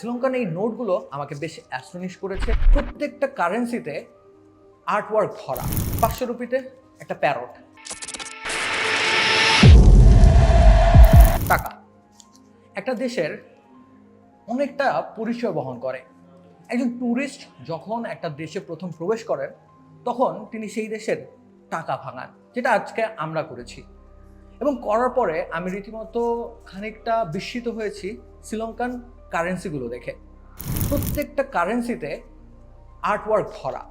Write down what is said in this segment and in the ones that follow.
শ্রীলঙ্কান এই নোটগুলো আমাকে বেশ অ্যাস্টনিশ করেছে। প্রত্যেকটা কারেন্সিতে আর্ট ওয়ার্ক ধরা। পাঁচশো রুপিতে একটা প্যারট টাকা। একটা দেশের অনেকটা পরিচয় বহন করে। একজন ট্যুরিস্ট যখন একটা দেশে প্রথম প্রবেশ করেন, তখন তিনি সেই দেশের টাকা ভাঙান, যেটা আজকে আমরা করেছি। এবং করার পরে আমি রীতিমতো খানিকটা বিস্মিত হয়েছি শ্রীলঙ্কান কারেন্সিগুলো দেখে। প্রত্যেকটা কারেন্সিতে আর্টওয়ার্ক ধরা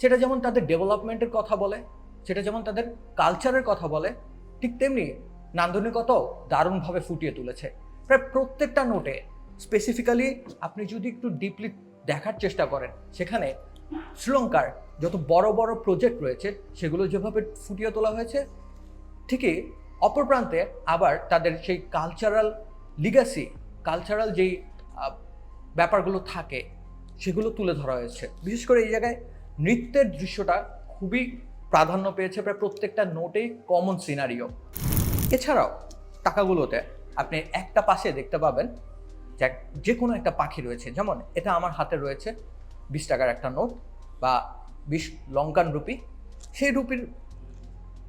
সেটা যেমন তাদের ডেভেলপমেন্টের কথা বলে, সেটা যেমন তাদের কালচারের কথা বলে, ঠিক তেমনি নান্দনিকতাও দারুণভাবে ফুটিয়ে তুলেছে। প্রায় প্রত্যেকটা নোটে স্পেসিফিক্যালি আপনি যদি একটু ডিপলি দেখার চেষ্টা করেন, সেখানে শ্রীলঙ্কার যত বড় বড় প্রজেক্ট রয়েছে, সেগুলো যেভাবে ফুটিয়ে তোলা হয়েছে, ঠিকই অপর প্রান্তে আবার তাদের সেই কালচারাল লিগাসি কালচারাল যেই ব্যাপারগুলো থাকে, সেগুলো তুলে ধরা হয়েছে। বিশেষ করে এই জায়গায় নৃত্যের দৃশ্যটা খুবই প্রাধান্য পেয়েছে প্রায় প্রত্যেকটা নোটেই কমন সিনারিও এছাড়াও টাকাগুলোতে আপনি একটা পাশে দেখতে পাবেন যে কোনো একটা পাখি রয়েছে। যেমন এটা আমার হাতে রয়েছে বিশ টাকার একটা নোট বা বিশ লঙ্কান রুপি। সেই রুপির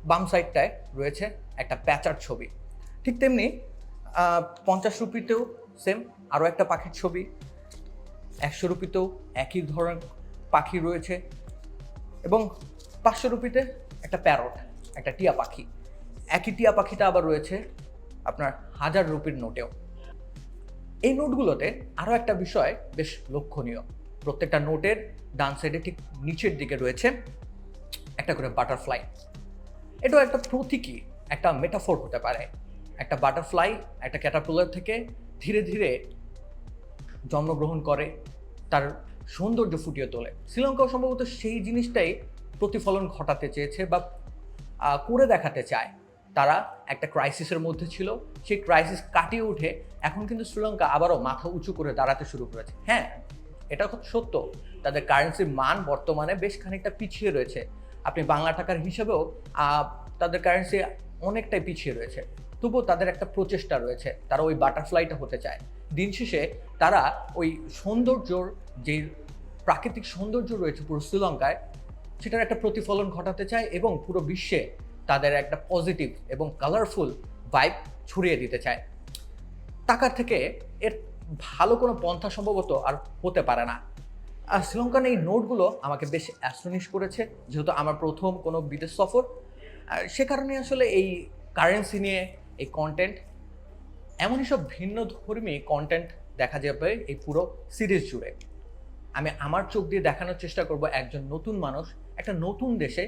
বাম সাইডটায় রয়েছে একটা প্যাচার ছবি। ঠিক তেমনি পঞ্চাশ রুপিতেও সেম আরও একটা পাখির ছবি। একশো রুপিতেও একই ধরনের পাখি রয়েছে। এবং পাঁচশো রুপিতে একটা প্যারট, একটা টিয়া পাখি। একই টিয়া পাখিটা আবার রয়েছে আপনার হাজার রুপির নোটেও। এই নোটগুলোতে আরও একটা বিষয় বেশ লক্ষণীয়। প্রত্যেকটা নোটের ডান সাইডে ঠিক নিচের দিকে রয়েছে একটা করে বাটারফ্লাই এটাও একটা প্রতীকী, একটা মেটাফোর হতে পারে। একটা বাটারফ্লাই একটা ক্যাটাপুলার থেকে ধীরে ধীরে জন্মগ্রহণ করে, তার সৌন্দর্য ফুটিয়ে তোলে। শ্রীলঙ্কাও সম্ভবত সেই জিনিসটাই প্রতিফলন ঘটাতে চেয়েছে বা করে দেখাতে চায়। তারা একটা ক্রাইসিসের মধ্যে ছিল। সেই ক্রাইসিস কাটিয়ে উঠে এখন কিন্তু শ্রীলঙ্কা আবারও মাথা উঁচু করে দাঁড়াতে শুরু করেছে। হ্যাঁ এটা খুব সত্য। তাদের কারেন্সির মান বর্তমানে বেশ খানিকটা পিছিয়ে রয়েছে। আপনি বাংলা টাকার হিসেবেও তাদের কারেন্সি অনেকটাই পিছিয়ে রয়েছে। তবুও তাদের একটা প্রচেষ্টা রয়েছে। তারা ওই বাটারফ্লাইটা হতে চায়। দিন শেষে তারা ওই সৌন্দর্যর যে প্রাকৃতিক সৌন্দর্য রয়েছে পুরো শ্রীলঙ্কায়, সেটার একটা প্রতিফলন ঘটাতে চায় এবং পুরো বিশ্বে তাদের একটা পজিটিভ এবং কালারফুল ভাইব ছড়িয়ে দিতে চায়। টাকা থেকে এর ভালো কোনো পন্থা সম্ভবত আর হতে পারে না। আর শ্রীলঙ্কান এই নোটগুলো আমাকে বেশ অ্যাস্টনিশ করেছে, যেহেতু আমার প্রথম কোনো বিদেশ সফর। সে কারণে আসলে এই কারেন্সি নিয়ে এই কন্টেন্ট এমনই সব ভিন্ন ধর্মী কন্টেন্ট দেখা যাবে এই পুরো সিরিজ জুড়ে। আমি আমার চোখ দিয়ে দেখানোর চেষ্টা করব একজন নতুন মানুষ, একটা নতুন দেশে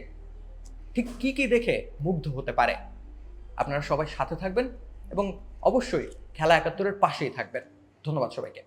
ঠিক কি কি দেখে মুগ্ধ হতে পারে। আপনারা সবাই সাথে থাকবেন এবং অবশ্যই খেলা একাত্তরের পাশেই থাকবেন। ধন্যবাদ সবাইকে।